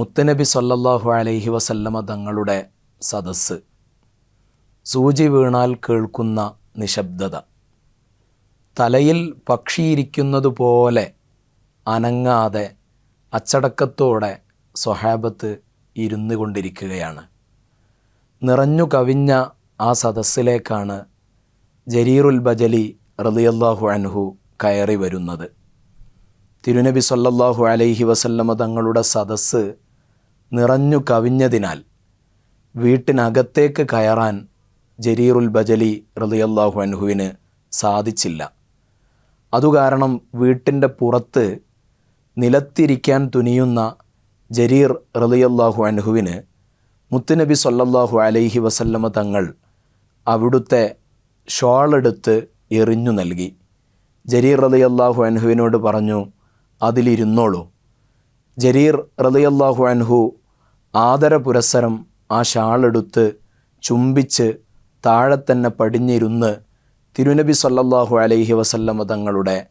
മുത്തനബി സല്ലല്ലാഹു അലൈഹി വസല്ലമ തങ്ങളുടെ സദസ്സ്. സൂചി വീണാൽ കേൾക്കുന്ന നിശബ്ദത. തലയിൽ പക്ഷിയിരിക്കുന്നതുപോലെ അനങ്ങാതെ അച്ചടക്കത്തോടെ സ്വഹാബത്ത് ഇരുന്നു കൊണ്ടിരിക്കുകയാണ്. നിറഞ്ഞു കവിഞ്ഞ ആ സദസ്സിലേക്കാണ് ജരീറുൽ ബജലി റളിയല്ലാഹു അൻഹു കയറി വരുന്നത്. തിരുനബി സല്ലല്ലാഹു അലൈഹി വസല്ലമ തങ്ങളുടെ സദസ്സ് നിറഞ്ഞു കവിഞ്ഞതിനാൽ വീട്ടിനകത്തേക്ക് കയറാൻ ജരീറുൽ ബജലി റളിയല്ലാഹു അൻഹുവിന് സാധിച്ചില്ല. അതുകാരണം വീട്ടിന്റെ പുറത്ത് നിലത്തിരിക്കാൻ തുനിയുന്ന ജരീർ റളിയല്ലാഹു അൻഹുവിന് മുത്തുനബി സല്ലല്ലാഹു അലൈഹി വസല്ലമ തങ്ങൾ അവിടുത്തെ ഷോളെടുത്ത് എറിഞ്ഞു നൽകി. ജരീർ റളിയല്ലാഹു അൻഹുവിനോട് പറഞ്ഞു അതിലിരുന്നോളൂ. ജരീർ റളിയല്ലാഹു അൻഹു ആദര പുരസ്സരം ആ ഷാളെടുത്ത് ചുംബിച്ച് താഴെ തന്നെ പടിഞ്ഞിരുന്ന് തിരുനബി സല്ലാഹു അലൈഹി വസല്ലമ തങ്ങളുടെ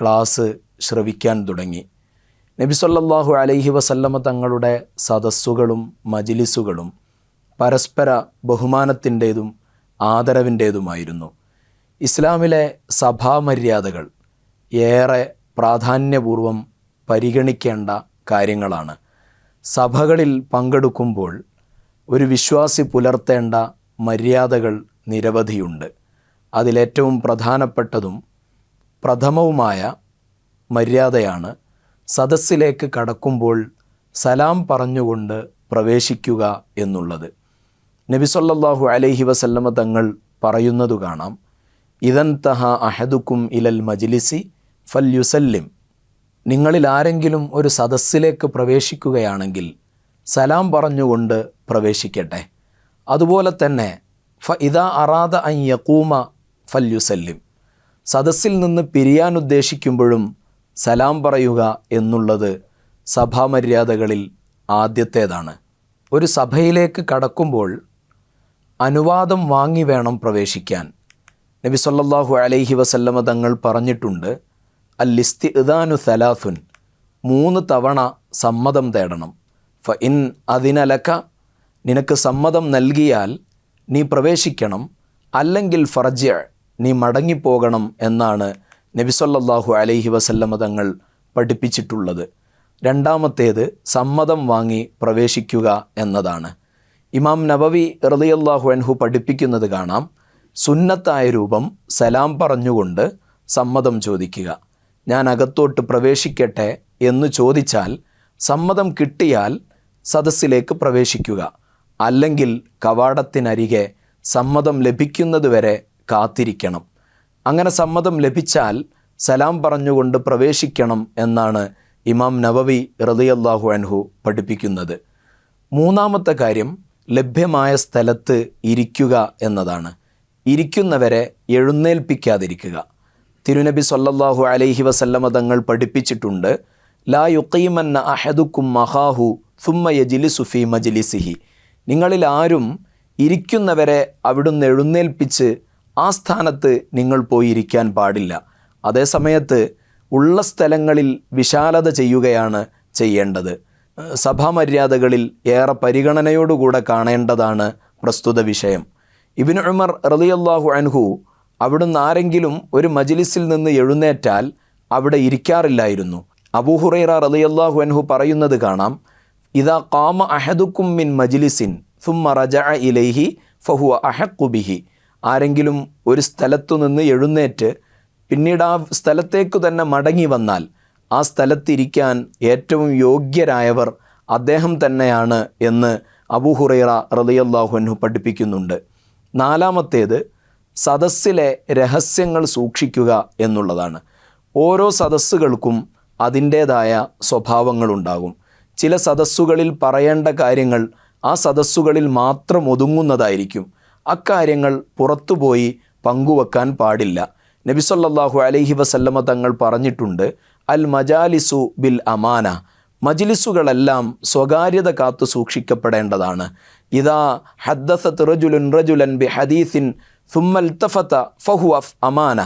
ക്ലാസ് ശ്രവിക്കാൻ തുടങ്ങി. നബി സല്ലാഹു അലൈഹി വസല്ലമ തങ്ങളുടെ സദസ്സുകളും മജിലിസുകളും പരസ്പര ബഹുമാനത്തിന്റേതും ആദരവിന്റേതുമായിരുന്നു. ഇസ്ലാമിലെ സഭാമര്യാദകൾ ഏറെ പ്രാധാന്യപൂർവം പരിഗണിക്കേണ്ട കാര്യങ്ങളാണ്. സഭകളിൽ പങ്കെടുക്കുമ്പോൾ ഒരു വിശ്വാസി പുലർത്തേണ്ട മര്യാദകൾ നിരവധിയുണ്ട്. അതിലേറ്റവും പ്രധാനപ്പെട്ടതും പ്രഥമവുമായ മര്യാദയാണ് സദസ്സിലേക്ക് കടക്കുമ്പോൾ സലാം പറഞ്ഞുകൊണ്ട് പ്രവേശിക്കുക എന്നുള്ളത്. നബിസൊല്ലാഹു അലൈഹി വസല്ലമ തങ്ങൾ പറയുന്നതു കാണാം. ഇതൻ തഹ അഹദുക്കും ഇലൽ മജ്ലിസി ഫൽ യുസല്ലിം. നിങ്ങളിൽ ആരെങ്കിലും ഒരു സദസ്സിലേക്ക് പ്രവേശിക്കുകയാണെങ്കിൽ സലാം പറഞ്ഞുകൊണ്ട് പ്രവേശിക്കട്ടെ. അതുപോലെ തന്നെ ഫ ഇതാ അറാദ അൻ യക്കൂമ ഫൽ യുസല്ലിം സദസ്സിൽ നിന്ന് പിരിയാൻ ഉദ്ദേശിക്കുമ്പോഴും സലാം പറയുക എന്നുള്ളത് സഭാമര്യാദകളിൽ ആദ്യത്തേതാണ്. ഒരു സഭയിലേക്ക് കടക്കുമ്പോൾ അനുവാദം വാങ്ങി വേണം പ്രവേശിക്കാൻ. നബി സല്ലാഹു അലൈഹി വസല്ലമ തങ്ങൾ പറഞ്ഞിട്ടുണ്ട് അല്ലിസ്തി ഇദാനു സലാഫുൻ മൂന്ന് തവണ സമ്മതം തേടണം. ഫ ഇൻ അതിനലക്ക നിനക്ക് സമ്മതം നൽകിയാൽ നീ പ്രവേശിക്കണം അല്ലെങ്കിൽ ഫറജ്യ നീ മടങ്ങിപ്പോകണം എന്നാണ് നബി സല്ലല്ലാഹു അലൈഹി വസല്ലമ തങ്ങൾ പഠിപ്പിച്ചിട്ടുള്ളത്. രണ്ടാമത്തേത് സമ്മതം വാങ്ങി പ്രവേശിക്കുക എന്നതാണ്. ഇമാം നബവി റളിയല്ലാഹു അൻഹു പഠിപ്പിക്കുന്നത് കാണാം. സുന്നത്തായ രൂപം സലാം പറഞ്ഞുകൊണ്ട് സമ്മതം ചോദിക്കുക. ഞാൻ അകത്തോട്ട് പ്രവേശിക്കട്ടെ എന്ന് ചോദിച്ചാൽ സമ്മതം കിട്ടിയാൽ സദസ്സിലേക്ക് പ്രവേശിക്കുക. അല്ലെങ്കിൽ കവാടത്തിനരികെ സമ്മതം ലഭിക്കുന്നതുവരെ കാത്തിരിക്കണം. അങ്ങനെ സമ്മതം ലഭിച്ചാൽ സലാം പറഞ്ഞുകൊണ്ട് പ്രവേശിക്കണം എന്നാണ് ഇമാം നവവി റതിയല്ലാഹു അൻഹു പഠിപ്പിക്കുന്നത്. മൂന്നാമത്തെ കാര്യം ലഭ്യമായ സ്ഥലത്ത് ഇരിക്കുക എന്നതാണ്. ഇരിക്കുന്നവരെ എഴുന്നേൽപ്പിക്കാതിരിക്കുക. തിരുനബി സല്ലല്ലാഹു അലൈഹി വസല്ലമ തങ്ങൾ പഠിപ്പിച്ചിട്ടുണ്ട് ലാ യുക്കൈമന്ന അഹദുക്കും മഹാഹു സുമ്മ സുഫി മജിലിസിഹി മജ്ലിസിഹി. നിങ്ങളിൽ ആരും ഇരിക്കുന്നവരെ അവിടുന്ന് എഴുന്നേൽപ്പിച്ച് ആ സ്ഥാനത്ത് നിങ്ങൾ പോയിരിക്കാൻ പാടില്ല. അതേസമയത്ത് ഉള്ള സ്ഥലങ്ങളിൽ വിശാലത ചെയ്യുകയാണ് ചെയ്യേണ്ടത്. സഭാമര്യാദകളിൽ ഏറെ പരിഗണനയോടുകൂടെ കാണേണ്ടതാണ് പ്രസ്തുത വിഷയം. ഇബിൻ ഉമർ റലിയല്ലാഹു അൻഹു അവിടുന്ന് ആരെങ്കിലും ഒരു മജിലിസിൽ നിന്ന് എഴുന്നേറ്റാൽ അവിടെ ഇരിക്കാറില്ലായിരുന്നു. അബൂഹുറൈറ റളിയല്ലാഹു അൻഹു പറയുന്നത് കാണാം ഇതാ കാമ അഹദുക്കും മിൻ മജിലിസിൻ സുമ്മ റജ ഇലൈഹി ഫഹുവ അഹക്കുബിഹി ആരെങ്കിലും ഒരു സ്ഥലത്തു നിന്ന് എഴുന്നേറ്റ് പിന്നീട് ആ സ്ഥലത്തേക്ക് തന്നെ മടങ്ങി വന്നാൽ ആ സ്ഥലത്തിരിക്കാൻ ഏറ്റവും യോഗ്യരായവർ അദ്ദേഹം തന്നെയാണ് എന്ന് അബൂഹുറൈറ റളിയല്ലാഹുഅൻഹു പഠിപ്പിക്കുന്നുണ്ട്. നാലാമത്തേത് സദസ്സിലെ രഹസ്യങ്ങൾ സൂക്ഷിക്കുക എന്നുള്ളതാണ്. ഓരോ സദസ്സുകൾക്കും അതിന്റേതായ സ്വഭാവങ്ങളുണ്ടാകും. ചില സദസ്സുകളിൽ പറയേണ്ട കാര്യങ്ങൾ ആ സദസ്സുകളിൽ മാത്രം ഒതുങ്ങുന്നതായിരിക്കും. അക്കാര്യങ്ങൾ പുറത്തുപോയി പങ്കുവെക്കാൻ പാടില്ല. നബി സല്ലല്ലാഹു അലൈഹി വസല്ലമ തങ്ങൾ പറഞ്ഞിട്ടുണ്ട് അൽ മജാലിസു ബിൽ അമാന. മജ്ലിസുകളെല്ലാം സ്വകാര്യത കാത്തു സൂക്ഷിക്കപ്പെടേണ്ടതാണ്. ഇതാ ഹദ്ദസത്ത് റജുലുൻ റജുലൻ ബി ഹദീസിൻ സുമ്മൽത്തഫത്ത ഫഹു അഫ് അമാന.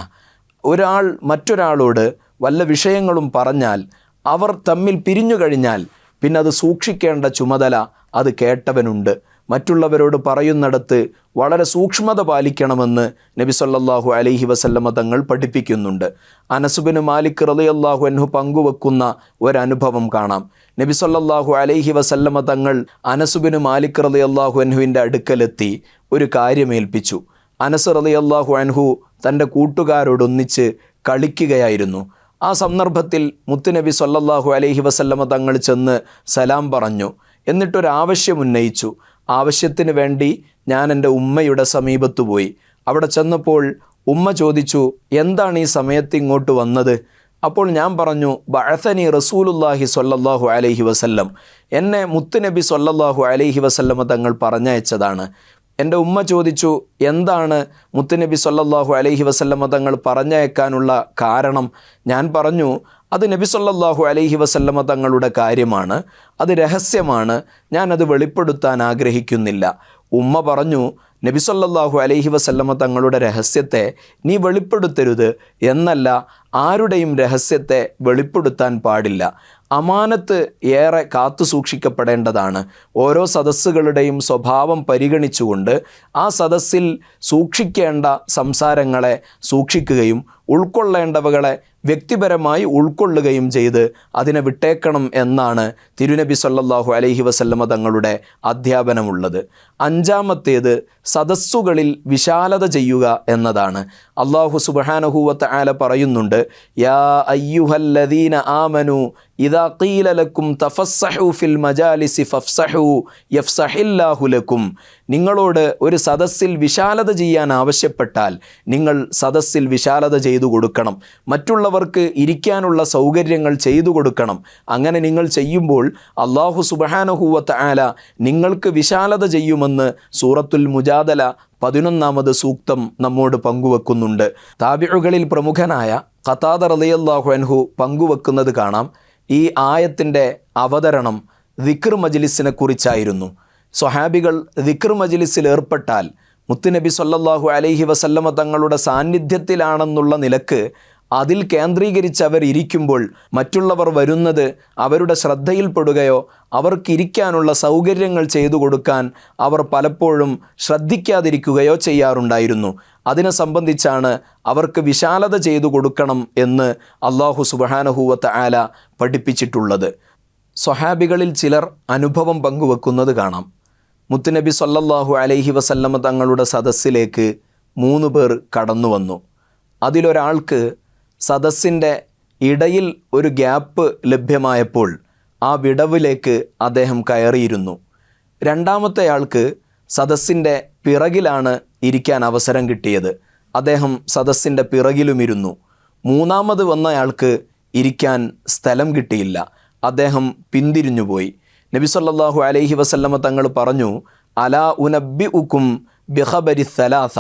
ഒരാൾ മറ്റൊരാളോട് വല്ല വിഷയങ്ങളും പറഞ്ഞാൽ അവർ തമ്മിൽ പിരിഞ്ഞു കഴിഞ്ഞാൽ പിന്നെ അത് സൂക്ഷിക്കേണ്ട ചുമതല അത് കേട്ടവനുണ്ട്. മറ്റുള്ളവരോട് പറയുന്നിടത്ത് വളരെ സൂക്ഷ്മത പാലിക്കണമെന്ന് നബി സല്ലല്ലാഹു അലൈഹി വസല്ലമ തങ്ങൾ പഠിപ്പിക്കുന്നുണ്ട്. അനസുബിന് മാലിക് റളിയല്ലാഹു അൻഹു പങ്കുവെക്കുന്ന ഒരനുഭവം കാണാം. നബി സല്ലല്ലാഹു അലൈഹി വസല്ലമ തങ്ങൾ അനസുബിന് മാലിക് റളിയല്ലാഹു അൻഹുവിന്റെ അടുക്കലെത്തി ഒരു കാര്യമേൽപ്പിച്ചു. അനസ് അള്ളാഹു അൻഹു തന്റെ കൂട്ടുകാരോടൊന്നിച്ച് കളിക്കുകയായിരുന്നു. ആ സന്ദർഭത്തിൽ മുത്തുനബി സല്ലാഹു അലൈഹി വസല്ലമ തങ്ങൾ ചെന്ന് സലാം പറഞ്ഞു. എന്നിട്ടൊരാവശ്യം ഉന്നയിച്ചു. ആവശ്യത്തിന് വേണ്ടി ഞാൻ എന്റെ ഉമ്മയുടെ സമീപത്ത് പോയി. അവിടെ ചെന്നപ്പോൾ ഉമ്മ ചോദിച്ചു എന്താണ് ഈ സമയത്ത് ഇങ്ങോട്ട് വന്നത്? അപ്പോൾ ഞാൻ പറഞ്ഞു ബഅസനി റസൂലുല്ലാഹി സൊല്ലാഹു അലൈഹി വസല്ലം. എന്നെ മുത്തുനബി സൊല്ലാഹു അലൈഹി വസല്ലമ തങ്ങൾ പറഞ്ഞയച്ചതാണ്. എന്റെ ഉമ്മ ചോദിച്ചു എന്താണ്? മുത്തുനബി സല്ലാഹു അലൈഹി വസല്ലമ തങ്ങൾ പറഞ്ഞയക്കാനുള്ള കാരണം. ഞാൻ പറഞ്ഞു അത് നബി സല്ലാഹു അലൈഹി വസല്ലമ തങ്ങളുടെ കാര്യമാണ്. അത് രഹസ്യമാണ്. ഞാൻ അത് വെളിപ്പെടുത്താൻ ആഗ്രഹിക്കുന്നില്ല. ഉമ്മ പറഞ്ഞു നബി സല്ലാഹു അലൈഹി വസല്ലമ തങ്ങളുടെ രഹസ്യത്തെ നീ വെളിപ്പെടുത്തരുത്. എന്നല്ല ആരുടെയും രഹസ്യത്തെ വെളിപ്പെടുത്താൻ പാടില്ല. അമാനത്ത് ഏറെ കാത്തു സൂക്ഷിക്കപ്പെടേണ്ടതാണ്. ഓരോ സദസ്സുകളുടെയും സ്വഭാവം പരിഗണിച്ചുകൊണ്ട് ആ സദസ്സിൽ സൂക്ഷിക്കേണ്ട സംസാരങ്ങളെ സൂക്ഷിക്കുകയും ഉൾക്കൊള്ളേണ്ടവകളെ വ്യക്തിപരമായി ഉൾക്കൊള്ളുകയും ചെയ്ത് അതിനെ വിട്ടേക്കണം എന്നാണ് തിരുനബി സല്ലാഹു അലൈഹി വസല്ലമ തങ്ങളുടെ അധ്യാപനമുള്ളത്. അഞ്ചാമത്തേത് സദസ്സുകളിൽ വിശാലത ചെയ്യുക എന്നതാണ്. അള്ളാഹു സുബഹാനഹൂവത്ത് ആല പറയുന്നുണ്ട് യാ അയ്യുഹല്ലദീന ആമനു ഇതാ തഫസ്സഹു ഫിൽ മജാലിസി ഫഫ്സഹു യഫ്സഹില്ലാഹു ലക്കും. നിങ്ങളോട് ഒരു സദസ്സിൽ വിശാലത ചെയ്യാൻ ആവശ്യപ്പെട്ടാൽ നിങ്ങൾ സദസ്സിൽ വിശാലത ചെയ്തു കൊടുക്കണം. മറ്റുള്ളവർക്ക് ഇരിക്കാനുള്ള സൗകര്യങ്ങൾ ചെയ്തു കൊടുക്കണം. അങ്ങനെ നിങ്ങൾ ചെയ്യുമ്പോൾ അള്ളാഹു സുബഹാനഹൂവത്ത് ആല നിങ്ങൾക്ക് വിശാലത ചെയ്യുമെന്ന് സൂറത്തുൽ മുജാദല പതിനൊന്നാമത് സൂക്തം നമ്മോട് പങ്കുവെക്കുന്നുണ്ട്. താബിഴുകളിൽ പ്രമുഖനായ ഖത്താദർ റളിയല്ലാഹു അൻഹു പങ്കുവെക്കുന്നത് കാണാം. ഈ ആയത്തിന്റെ അവതരണം ദിക്ർ മജ്ലിസിനെ കുറിച്ചായിരുന്നു. സ്വഹാബികൾ ദിക്ർ മജിലിസിൽ ഏർപ്പെട്ടാൽ മുത്തുനബി സല്ലാഹു അലൈഹി വസല്ലമ തങ്ങളുടെ സാന്നിധ്യത്തിലാണെന്നുള്ള നിലയ്ക്ക് അതിൽ കേന്ദ്രീകരിച്ച് ഇരിക്കുമ്പോൾ മറ്റുള്ളവർ വരുന്നത് അവരുടെ ശ്രദ്ധയിൽപ്പെടുകയോ അവർക്കിരിക്കാനുള്ള സൗകര്യങ്ങൾ ചെയ്തു കൊടുക്കാൻ അവർ പലപ്പോഴും ശ്രദ്ധിക്കാതിരിക്കുകയോ ചെയ്യാറുണ്ടായിരുന്നു. അതിനെ സംബന്ധിച്ചാണ് അവർക്ക് വിശാലത ചെയ്തു കൊടുക്കണം എന്ന് അള്ളാഹു സുബഹാനഹൂവത്ത് ആല പഠിപ്പിച്ചിട്ടുള്ളത്. സ്വഹാബികളിൽ ചിലർ അനുഭവം പങ്കുവെക്കുന്നത് കാണാം. മുത്തുനബി സല്ലല്ലാഹു അലൈഹി വസല്ലമ തങ്ങളുടെ സദസ്സിലേക്ക് മൂന്ന് പേർ കടന്നു വന്നു. അതിലൊരാൾക്ക് സദസ്സിന്റെ ഇടയിൽ ഒരു ഗ്യാപ്പ് ലഭ്യമായപ്പോൾ ആ വിടവിലേക്ക് അദ്ദേഹം കയറിയിരുന്നു. രണ്ടാമത്തെ ആൾക്ക് സദസ്സിന്റെ പിറകിലാണ് ഇരിക്കാൻ അവസരം കിട്ടിയത്. അദ്ദേഹം സദസ്സിന്റെ പിറകിലുമിരുന്നു. മൂന്നാമത് വന്നയാൾക്ക് ഇരിക്കാൻ സ്ഥലം കിട്ടിയില്ല. അദ്ദേഹം പിന്തിരിഞ്ഞുപോയി. നബി സല്ലാഹു അലൈഹി വസല്ലമ തങ്ങൾ പറഞ്ഞു അലാ ഉനബി ഉക്കും ബിഹബരി സലാസ.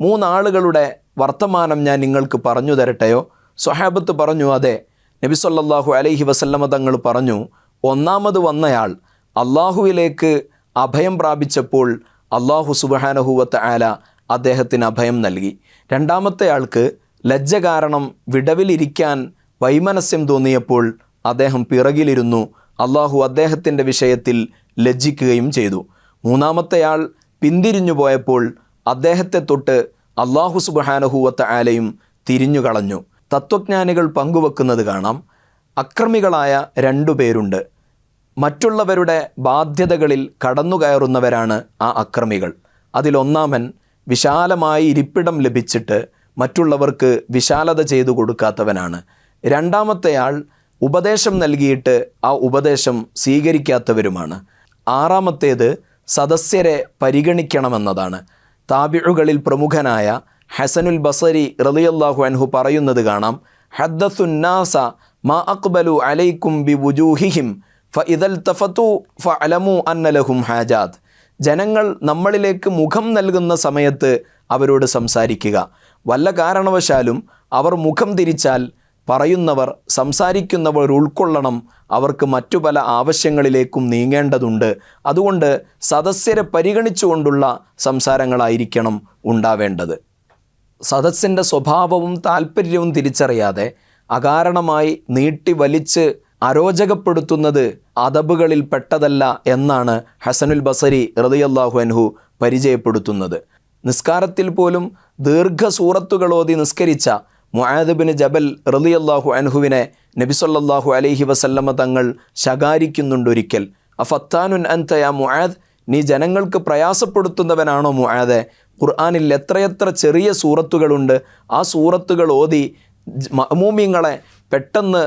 മൂന്നാളുകളുടെ വർത്തമാനം ഞാൻ നിങ്ങൾക്ക് പറഞ്ഞു തരട്ടെയോ? സ്വഹാബത്ത് പറഞ്ഞു അതെ. നബി സല്ലാഹു അലൈഹി വസല്ലമ തങ്ങൾ പറഞ്ഞു ഒന്നാമത് വന്നയാൾ അള്ളാഹുവിലേക്ക് അഭയം പ്രാപിച്ചപ്പോൾ അള്ളാഹു സുബഹാനഹുവത്ത് ആല അദ്ദേഹത്തിന് അഭയം നൽകി. രണ്ടാമത്തെ ആൾക്ക് ലജ്ജ കാരണം വിടവിലിരിക്കാൻ വൈമനസ്യം തോന്നിയപ്പോൾ അദ്ദേഹം പിറകിലിരുന്നു അള്ളാഹു അദ്ദേഹത്തിന്റെ വിഷയത്തിൽ ലജ്ജിക്കുകയും ചെയ്തു. മൂന്നാമത്തെയാൾ പിന്തിരിഞ്ഞു പോയപ്പോൾ അദ്ദേഹത്തെ തൊട്ട് അള്ളാഹു സുബഹാനഹുവത്ത് ആലയും തിരിഞ്ഞു കളഞ്ഞു. തത്വജ്ഞാനികൾ പങ്കുവെക്കുന്നത് കാണാം. അക്രമികളായ രണ്ടു പേരുണ്ട്. മറ്റുള്ളവരുടെ ബാധ്യതകളിൽ കടന്നു കയറുന്നവരാണ് ആ അക്രമികൾ. അതിലൊന്നാമൻ വിശാലമായി ഇരിപ്പിടം ലഭിച്ചിട്ട് മറ്റുള്ളവർക്ക് വിശാലത ചെയ്തു കൊടുക്കാത്തവനാണ്. രണ്ടാമത്തെയാൾ ഉപദേശം നൽകിയിട്ട് ആ ഉപദേശം സ്വീകരിക്കാത്തവരുമാണ്. ആറാമത്തേത് സദസ്യരെ പരിഗണിക്കണമെന്നതാണ്. താബിഴുകളിൽ പ്രമുഖനായ ഹസനുൽ ബസരി റലിയല്ലാഹു അൻഹു പറയുന്നത് കാണാം. ഹദ്ദസുന്നാസ മാ അക്ബലു അലൈക്കും ബി വുജൂഹിഹിം ഫ ഇതൽ തഫത്തു ഫ അലമു അന്നലഹും ഹാജാദ്. ജനങ്ങൾ നമ്മളിലേക്ക് മുഖം നൽകുന്ന സമയത്ത് അവരോട് സംസാരിക്കുക. വല്ല കാരണവശാലും അവർ മുഖം തിരിച്ചാൽ പറയുന്നവർ സംസാരിക്കുന്നവർ ഉൾക്കൊള്ളണം. അവർക്ക് മറ്റു പല ആവശ്യങ്ങളിലേക്കും നീങ്ങേണ്ടതുണ്ട്. അതുകൊണ്ട് സദസ്യരെ പരിഗണിച്ചുകൊണ്ടുള്ള സംസാരങ്ങളായിരിക്കണം ഉണ്ടാവേണ്ടത്. സദസ്സിന്റെ സ്വഭാവവും താല്പര്യവും തിരിച്ചറിയാതെ അകാരണമായി നീട്ടി വലിച്ച് അരോചകപ്പെടുത്തുന്നത് അതബുകളിൽ പെട്ടതല്ല എന്നാണ് ഹസനുൽ ബസരി റളിയല്ലാഹു അൻഹു പരിചയപ്പെടുത്തുന്നത്. നിസ്കാരത്തിൽ പോലും ദീർഘസൂറത്തുകളോതി നിസ്കരിച്ച മുആദബിന് ജബൽ റളിയല്ലാഹു അൻഹുവിനെ നബിസൊല്ലാഹു അലൈഹി വസല്ലമ്മ തങ്ങൾ ശകാരിക്കുന്നുണ്ടൊരിക്കൽ അഫത്താനുൻ അൻത യാ മുആദ് നീ ജനങ്ങൾക്ക് പ്രയാസപ്പെടുത്തുന്നവനാണോ മുആദെ? ഖുർആാനിൽ എത്രയെത്ര ചെറിയ സൂറത്തുകളുണ്ട്. ആ സൂറത്തുകൾ ഓതി മമൂമിങ്ങളെ പെട്ടെന്ന്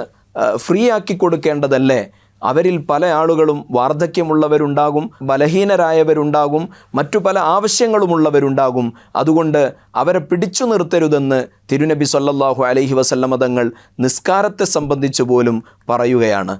ഫ്രീ ആക്കി കൊടുക്കേണ്ടതല്ലേ? അവരിൽ പല ആളുകളും വാർദ്ധക്യമുള്ളവരുണ്ടാകും ബലഹീനരായവരുണ്ടാകും മറ്റു പല ആവശ്യങ്ങളുമുള്ളവരുണ്ടാകും. അതുകൊണ്ട് അവരെ പിടിച്ചു നിർത്തരുതെന്ന് തിരുനബി സല്ലാഹു അലഹി വസല്ലമ തങ്ങൾ നിസ്കാരത്തെ സംബന്ധിച്ച് പോലും പറയുകയാണ്.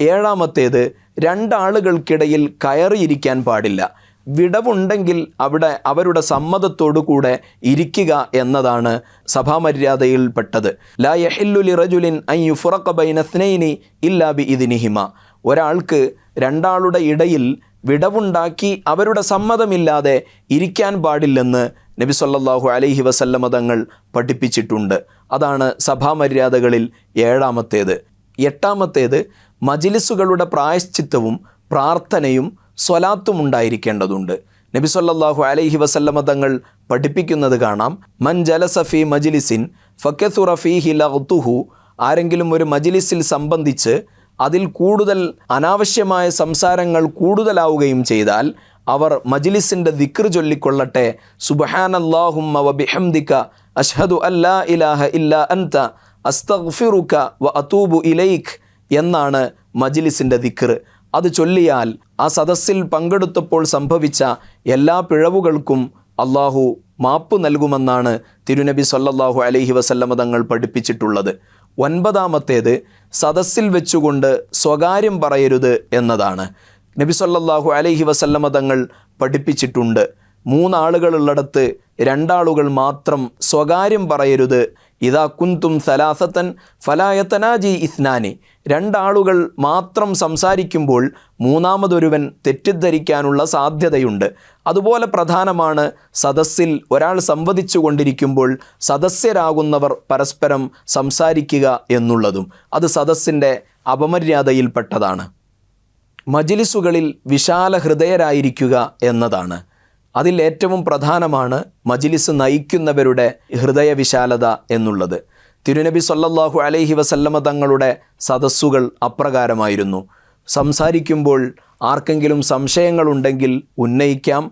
ഏഴാമത്തേത് രണ്ടാളുകൾക്കിടയിൽ കയറിയിരിക്കാൻ പാടില്ല. വിടവുണ്ടെങ്കിൽ അവിടെ അവരുടെ സമ്മതത്തോടു കൂടെ ഇരിക്കുക എന്നതാണ് സഭാമര്യാദയിൽപ്പെട്ടത്. ലാ യഹില്ലുലി റജുലിൻ ഐ യുഫുറക്ക ബൈനസ്നൈനി ഇല്ലാബി ഇതിനിഹിമ ഒരാൾക്ക് രണ്ടാളുടെ ഇടയിൽ വിടവുണ്ടാക്കി അവരുടെ സമ്മതമില്ലാതെ ഇരിക്കാൻ പാടില്ലെന്ന് നബി സല്ലല്ലാഹു അലൈഹി വസല്ലമ തങ്ങൾ പഠിപ്പിച്ചിട്ടുണ്ട്. അതാണ് സഭാമര്യാദകളിൽ ഏഴാമത്തേത്. എട്ടാമത്തേത് മജിലിസുകളുടെ പ്രായശ്ചിത്തവും പ്രാർത്ഥനയും സ്വലാത്തും ഉണ്ടായിരിക്കേണ്ടതുണ്ട്. നബി സല്ലല്ലാഹു അലൈഹി വസല്ലമ തങ്ങൾ പഠിപ്പിക്കുന്നത് കാണാം. മൻ ജലസഫി മജിലിസിൻ ഫക്കസുറ ഫീഹി ലഗ്തുഹു. ആരെങ്കിലും ഒരു മജിലിസിൽ സംബന്ധിച്ച് അതിൽ കൂടുതൽ അനാവശ്യമായ സംസാരങ്ങൾ കൂടുതലാവുകയും ചെയ്താൽ അവർ മജിലിസിന്റെ ദിക്ർ ചൊല്ലിക്കൊള്ളട്ടെ. സുബഹാനല്ലാഹുമ്മ വബിഹംദിക അഷ്ഹദു അല്ലാ ഇലാഹ ഇല്ല അൻത അസ്തഗ്ഫിറുക വ അതൂബു ഇലൈഖ് എന്നാണ് മജിലിസിന്റെ ദിക്ർ. അത് ചൊല്ലിയാൽ ആ സദസ്സിൽ പങ്കെടുത്തപ്പോൾ സംഭവിച്ച എല്ലാ പിഴവുകൾക്കും അള്ളാഹു മാപ്പ് നൽകുമെന്നാണ് തിരുനബി സല്ലാഹു അലഹി വസല്ലമ തങ്ങൾ പഠിപ്പിച്ചിട്ടുള്ളത്. ഒൻപതാമത്തേത് സദസ്സിൽ വെച്ചുകൊണ്ട് സ്വകാര്യം പറയരുത് എന്നതാണ്. നബി സല്ലല്ലാഹു അലൈഹി വസല്ലമ തങ്ങൾ പഠിപ്പിച്ചിട്ടുണ്ട്. മൂന്നാളുകളുള്ളിടത്ത് രണ്ടാളുകൾ മാത്രം സ്വകാര്യം പറയരുത് ഇതാ കുന്തും സലാസത്തൻ ഫലായത്തനാജി ഇസ്നാനി. രണ്ടാളുകൾ മാത്രം സംസാരിക്കുമ്പോൾ മൂന്നാമതൊരുവൻ തെറ്റിദ്ധരിക്കാനുള്ള സാധ്യതയുണ്ട്. അതുപോലെ പ്രധാനമാണ് സദസ്സിൽ ഒരാൾ സംവദിച്ചു കൊണ്ടിരിക്കുമ്പോൾ സദസ്യരാകുന്നവർ പരസ്പരം സംസാരിക്കുക എന്നുള്ളതും. അത് സദസ്സിന്റെ അപമര്യാദയിൽപ്പെട്ടതാണ്. മജിലിസുകളിൽ വിശാല ഹൃദയരായിരിക്കുക എന്നതാണ്. അതിൽ ഏറ്റവും പ്രധാനമാണ് മജിലിസ് നയിക്കുന്നവരുടെ ഹൃദയവിശാലത എന്നുള്ളത്. തിരുനബി സല്ലല്ലാഹു അലൈഹി വസല്ലമ തങ്ങളുടെ സദസ്സുകൾ അപ്രകാരമായിരുന്നു. സംസാരിക്കുമ്പോൾ ആർക്കെങ്കിലും സംശയങ്ങളുണ്ടെങ്കിൽ ഉന്നയിക്കാം.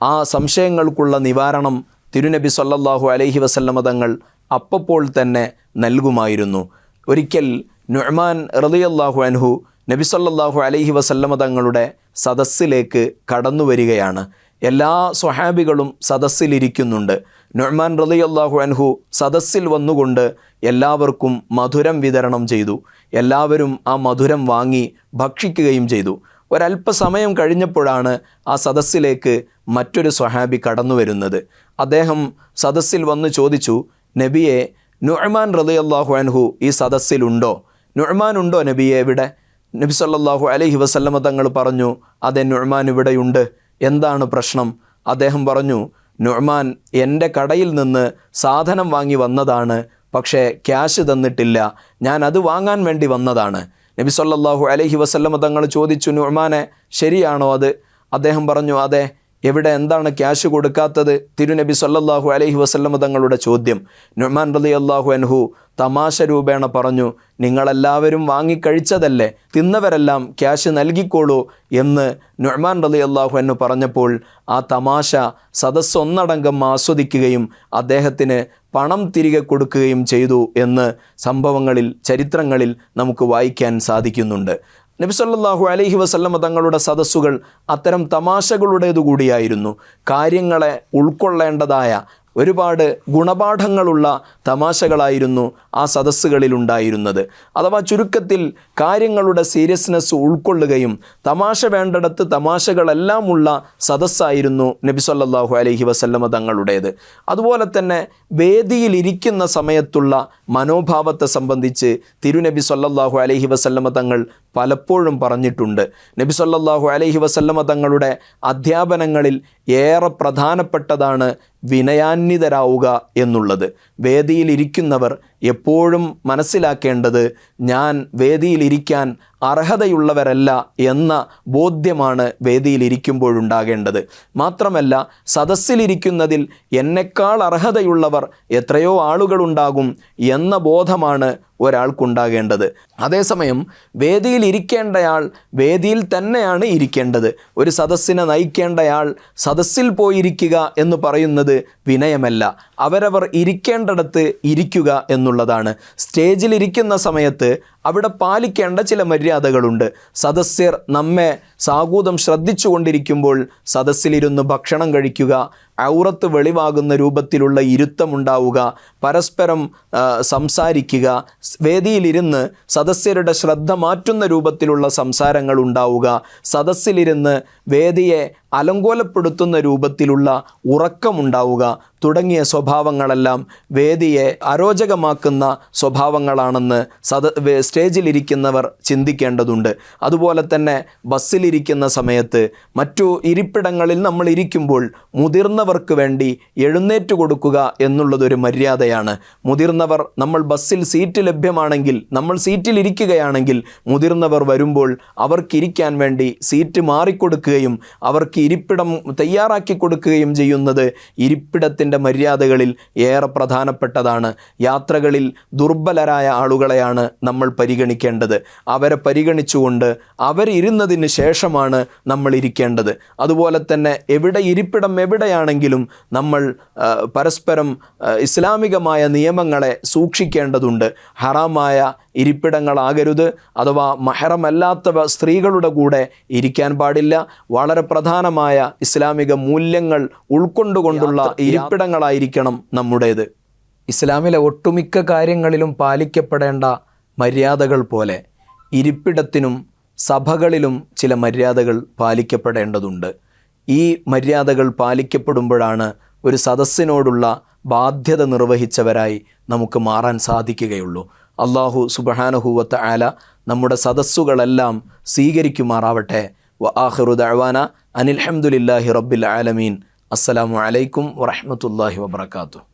ആ സംശയങ്ങൾക്കുള്ള നിവാരണം തിരുനബി സല്ലല്ലാഹു അലൈഹി വസല്ലമ തങ്ങൾ അപ്പപ്പോൾ തന്നെ നൽകുമായിരുന്നു. ഒരിക്കൽ നുഹ്മാൻ റളിയല്ലാഹു അൻഹു നബി സല്ലല്ലാഹു അലൈഹി വസല്ലമ തങ്ങളുടെ സദസ്സിലേക്ക് കടന്നു വരികയാണ് എല്ലാ സ്വഹാബികളും സദസ്സിലിരിക്കുന്നുണ്ട്. നുഅ്മാൻ റളിയല്ലാഹു അൻഹു സദസ്സിൽ വന്നുകൊണ്ട് എല്ലാവർക്കും മധുരം വിതരണം ചെയ്തു. എല്ലാവരും ആ മധുരം വാങ്ങി ഭക്ഷിക്കുകയും ചെയ്തു. ഒരല്പസമയം കഴിഞ്ഞപ്പോഴാണ് ആ സദസ്സിലേക്ക് മറ്റൊരു സ്വഹാബി കടന്നു വരുന്നത് അദ്ദേഹം സദസ്സിൽ വന്ന് ചോദിച്ചു നബിയെ നുഅ്മാൻ റളിയല്ലാഹു അൻഹു ഈ സദസ്സിലുണ്ടോ നുഹ്മാൻ ഉണ്ടോ നബിയെ ഇവിടെ? നബി സല്ലാഹു അലഹി വസല്ലമ തങ്ങൾ പറഞ്ഞു അതെ നുഹ്മാൻ ഇവിടെയുണ്ട്. എന്താണ് പ്രശ്നം? അദ്ദേഹം പറഞ്ഞു നുഹ്മാൻ എന്റെ കടയിൽ നിന്ന് സാധനം വാങ്ങി വന്നതാണ് പക്ഷേ ക്യാഷ് തന്നിട്ടില്ല. ഞാൻ അത് വാങ്ങാൻ വേണ്ടി വന്നതാണ്. നബി സല്ലല്ലാഹു അലൈഹി വസല്ലമ തങ്ങൾ ചോദിച്ചു നുഹ്മാനെ ശരിയാണോ അത്? അദ്ദേഹം പറഞ്ഞു അതെ എവിടെ എന്താണ് ക്യാഷ് കൊടുക്കാത്തത്? തിരുനബി സല്ലല്ലാഹു അലഹി വസല്ലമ തങ്ങളുടെ ചോദ്യം. നുഹ്മാൻ റലി അള്ളാഹു അൻഹു തമാശ രൂപേണ പറഞ്ഞു നിങ്ങളെല്ലാവരും വാങ്ങിക്കഴിച്ചതല്ലേ? തിന്നവരെല്ലാം ക്യാഷ് നൽകിക്കോളൂ എന്ന് നുഹ്മാൻ റലി അള്ളാഹു അനു പറഞ്ഞപ്പോൾ ആ തമാശ സദസ് ഒന്നടങ്കം ആസ്വദിക്കുകയും അദ്ദേഹത്തിന് പണം തിരികെ കൊടുക്കുകയും ചെയ്തു എന്ന് സംഭവങ്ങളിൽ ചരിത്രങ്ങളിൽ നമുക്ക് വായിക്കാൻ സാധിക്കുന്നുണ്ട്. നബി സല്ലല്ലാഹു അലൈഹി വസല്ലമ തങ്ങളുടെ സദസ്സുകൾ അത്തരം തമാശകളുടേതു കൂടിയായിരുന്നു. കാര്യങ്ങളെ ഉൾക്കൊള്ളേണ്ടതായ ഒരുപാട് ഗുണപാഠങ്ങളുള്ള തമാശകളായിരുന്നു ആ സദസ്സുകളിൽ ഉണ്ടായിരുന്നത് അഥവാ ചുരുക്കത്തിൽ കാര്യങ്ങളുടെ സീരിയസ്നെസ് ഉൾക്കൊള്ളുകയും തമാശ വേണ്ടിടത്ത് തമാശകളെല്ലാം ഉള്ള സദസ്സായിരുന്നു നബി സല്ലല്ലാഹു അലൈഹി വസല്ലമ തങ്ങളുടേത്. അതുപോലെ തന്നെ വേദിയിൽ ഇരിക്കുന്ന സമയത്തുള്ള മനോഭാവത്തെ സംബന്ധിച്ച് തിരുനബി സല്ലല്ലാഹു അലഹി വസല്ലമ തങ്ങൾ പലപ്പോഴും പറഞ്ഞിട്ടുണ്ട്. നബി സല്ലാഹു അലൈഹി വസല്ലമ തങ്ങളുടെ അധ്യാപനങ്ങളിൽ ഏറെ പ്രധാനപ്പെട്ടതാണ് വിനയാന്വിതരാവുക എന്നുള്ളത്. വേദിയിലിരിക്കുന്നവർ എപ്പോഴും മനസ്സിലാക്കേണ്ടത് ഞാൻ വേദിയിലിരിക്കാൻ അർഹതയുള്ളവരല്ല എന്ന ബോധ്യമാണ് വേദിയിലിരിക്കുമ്പോഴുണ്ടാകേണ്ടത് മാത്രമല്ല സദസ്സിലിരിക്കുന്നതിൽ എന്നെക്കാൾ അർഹതയുള്ളവർ എത്രയോ ആളുകളുണ്ടാകും എന്ന ബോധമാണ് ഒരാൾക്കുണ്ടാകേണ്ടത്. അതേസമയം വേദിയിൽ ഇരിക്കേണ്ടയാൾ വേദിയിൽ തന്നെയാണ് ഇരിക്കേണ്ടത്. ഒരു സദസ്സിനെ നയിക്കേണ്ടയാൾ സദസ്സിൽ പോയിരിക്കുക എന്ന് പറയുന്നത് വിനയമല്ല. അവരവർ ഇരിക്കേണ്ടിടത്ത് ഇരിക്കുക എന്നുള്ളതാണ്. സ്റ്റേജിൽ ഇരിക്കുന്ന സമയത്ത് അവിടെ പാലിക്കേണ്ട ചില മര്യാദകളുണ്ട്. സദസ്യർ നമ്മെ സാഗൂതം ശ്രദ്ധിച്ചുകൊണ്ടിരിക്കുമ്പോൾ സദസ്സിലിരുന്ന് ഭക്ഷണം കഴിക്കുക ഔറത്ത് വെളിവാകുന്ന രൂപത്തിലുള്ള ഇരുത്തമുണ്ടാവുക പരസ്പരം സംസാരിക്കുക വേദിയിലിരുന്ന് സദസ്യരുടെ ശ്രദ്ധ മാറ്റുന്ന രൂപത്തിലുള്ള സംസാരങ്ങൾ ഉണ്ടാവുക സദസ്സിലിരുന്ന് വേദിയെ അലങ്കോലപ്പെടുത്തുന്ന രൂപത്തിലുള്ള ഉറക്കമുണ്ടാവുക തുടങ്ങിയ സ്വഭാവങ്ങളെല്ലാം വേദിയെ അരോചകമാക്കുന്ന സ്വഭാവങ്ങളാണെന്ന് സദ സ്റ്റേജിലിരിക്കുന്നവർ ചിന്തിക്കേണ്ടതുണ്ട്. അതുപോലെ തന്നെ ബസ്സിലിരിക്കുന്ന സമയത്ത് മറ്റു ഇരിപ്പിടങ്ങളിൽ നമ്മൾ ഇരിക്കുമ്പോൾ മുതിർന്നവർക്ക് വേണ്ടി എഴുന്നേറ്റ് കൊടുക്കുക എന്നുള്ളതൊരു മര്യാദയാണ്. മുതിർന്നവർ നമ്മൾ ബസ്സിൽ സീറ്റ് ലഭ്യമാണെങ്കിൽ നമ്മൾ സീറ്റിൽ ഇരിക്കുകയാണെങ്കിൽ മുതിർന്നവർ വരുമ്പോൾ അവർക്കിരിക്കാൻ വേണ്ടി സീറ്റ് മാറിക്കൊടുക്കുകയും അവർക്ക് ഇരിപ്പിടം തയ്യാറാക്കി കൊടുക്കുകയും ചെയ്യുന്നത് ഇരിപ്പിടത്തിന്റെ മര്യാദകളിൽ ഏറെ പ്രധാനപ്പെട്ടതാണ്. യാത്രകളിൽ ദുർബലരായ ആളുകളെയാണ് നമ്മൾ പരിഗണിക്കേണ്ടത്. അവരെ പരിഗണിച്ചുകൊണ്ട് അവരിരുന്നതിന് ശേഷമാണ് നമ്മൾ ഇരിക്കേണ്ടത്. അതുപോലെ തന്നെ എവിടെ ഇരിപ്പിടം എവിടെയാണെങ്കിലും നമ്മൾ പരസ്പരം ഇസ്ലാമികമായ നിയമങ്ങളെ സൂക്ഷിക്കേണ്ടതുണ്ട്. ഹറാമായ ഇരിപ്പിടങ്ങളാകരുത് അഥവാ മഹറമല്ലാത്തവ സ്ത്രീകളുടെ കൂടെ ഇരിക്കാൻ പാടില്ല. വളരെ പ്രധാനമായ ഇസ്ലാമിക മൂല്യങ്ങൾ ഉൾക്കൊണ്ടുകൊണ്ടുള്ള ഇരിപ്പിടങ്ങളായിരിക്കണം നമ്മുടേത്. ഇസ്ലാമിലെ ഒട്ടുമിക്ക കാര്യങ്ങളിലും പാലിക്കപ്പെടേണ്ട മര്യാദകൾ പോലെ ഇരിപ്പിടത്തിനും സഭകളിലും ചില മര്യാദകൾ പാലിക്കപ്പെടേണ്ടതുണ്ട്. ഈ മര്യാദകൾ പാലിക്കപ്പെടുമ്പോഴാണ് ഒരു സദസ്സിനോടുള്ള ബാധ്യത നിർവഹിച്ചവരായി നമുക്ക് മാറാൻ സാധിക്കുകയുള്ളൂ. അള്ളാഹു സുബഹാനഹൂവത്ത് ആല നമ്മുടെ സദസ്സുകളെല്ലാം സ്വീകരിക്കുമാറാവട്ടെ. വ ആഹിറു ദഅ്വാന അനിൽഹമുല്ലാഹി റബ്ബിൽ ആലമീൻ. അസ്സലാമു അലൈക്കും വറഹ്മത്തുള്ളാഹി വബർക്കാത്തു